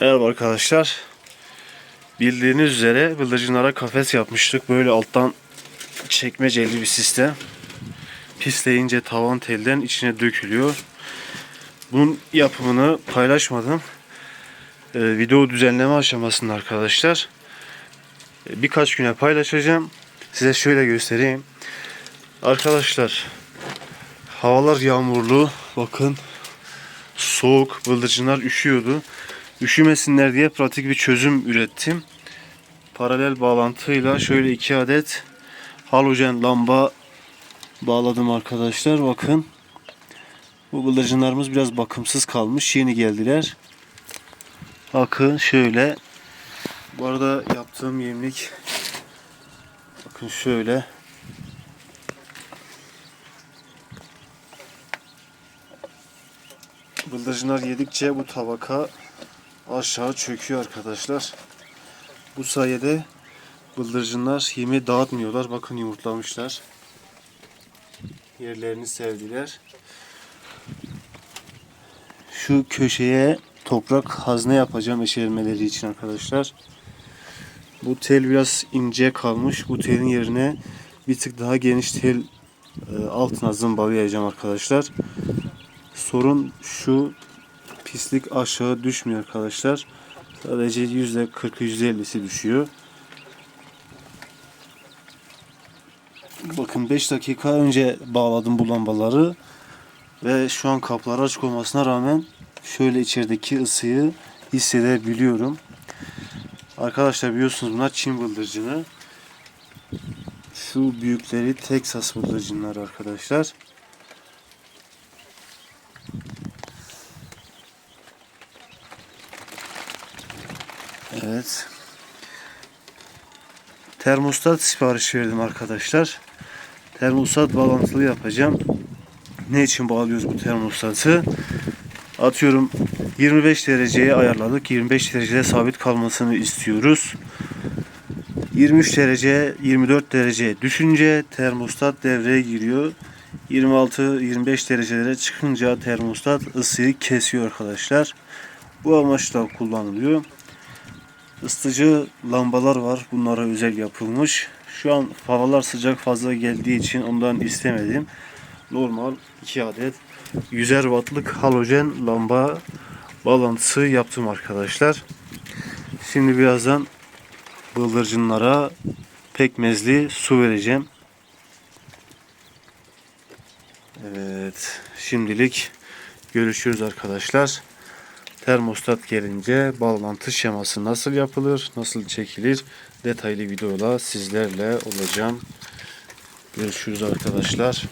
Merhaba arkadaşlar. Bildiğiniz üzere bıldırcınlara kafes yapmıştık. Böyle alttan çekmeceli bir sistem. Pisleyince tavan telden içine dökülüyor. Bunun yapımını paylaşmadım. Ee, video düzenleme aşamasında arkadaşlar. Ee, birkaç güne paylaşacağım. Size şöyle göstereyim. Arkadaşlar havalar yağmurlu. Bakın soğuk. Bıldırcınlar üşüyordu. Üşümesinler diye pratik bir çözüm ürettim. Paralel bağlantıyla şöyle iki adet halojen lamba bağladım arkadaşlar. Bakın. Bu bıldırcınlarımız biraz bakımsız kalmış. Yeni geldiler. Bakın şöyle. Bu arada yaptığım yemlik bakın şöyle. Bıldırcınlar yedikçe bu tabaka aşağı çöküyor arkadaşlar. Bu sayede bıldırcınlar yemi dağıtmıyorlar. Bakın yumurtlamışlar. Yerlerini sevdiler. Şu köşeye toprak hazne yapacağım eşelmeleri için arkadaşlar. Bu tel biraz ince kalmış. Bu telin yerine bir tık daha geniş tel e, altına zımbalayacağım arkadaşlar. Sorun şu pislik aşağı düşmüyor arkadaşlar. Sadece yüzde 40 %50'si düşüyor. Bakın 5 dakika önce bağladım bu lambaları ve şu an kapları açık olmasına rağmen şöyle içerideki ısıyı hissedebiliyorum. Arkadaşlar biliyorsunuz bunlar Çin bıldırcını. Şu büyükleri Texas bıldırcınları arkadaşlar. Evet. Termostat sipariş verdim arkadaşlar. Termostat bağlantılı yapacağım. Ne için bağlıyoruz bu termostatı? Atıyorum 25 dereceye ayarladık. 25 derecede sabit kalmasını istiyoruz. 23 derece 24 derece düşünce termostat devreye giriyor. 26-25 derecelere çıkınca termostat ısıyı kesiyor arkadaşlar. Bu amaçla kullanılıyor. Isıtıcı lambalar var. Bunlara özel yapılmış. Şu an havalar sıcak fazla geldiği için ondan istemedim. Normal 2 adet 100'er wattlık halojen lamba bağlantısı yaptım arkadaşlar. Şimdi birazdan bıldırcınlara pekmezli su vereceğim. Evet. Şimdilik görüşürüz arkadaşlar. Termostat gelince bağlantı şeması nasıl yapılır, nasıl çekilir detaylı videoda sizlerle olacağım. Görüşürüz arkadaşlar.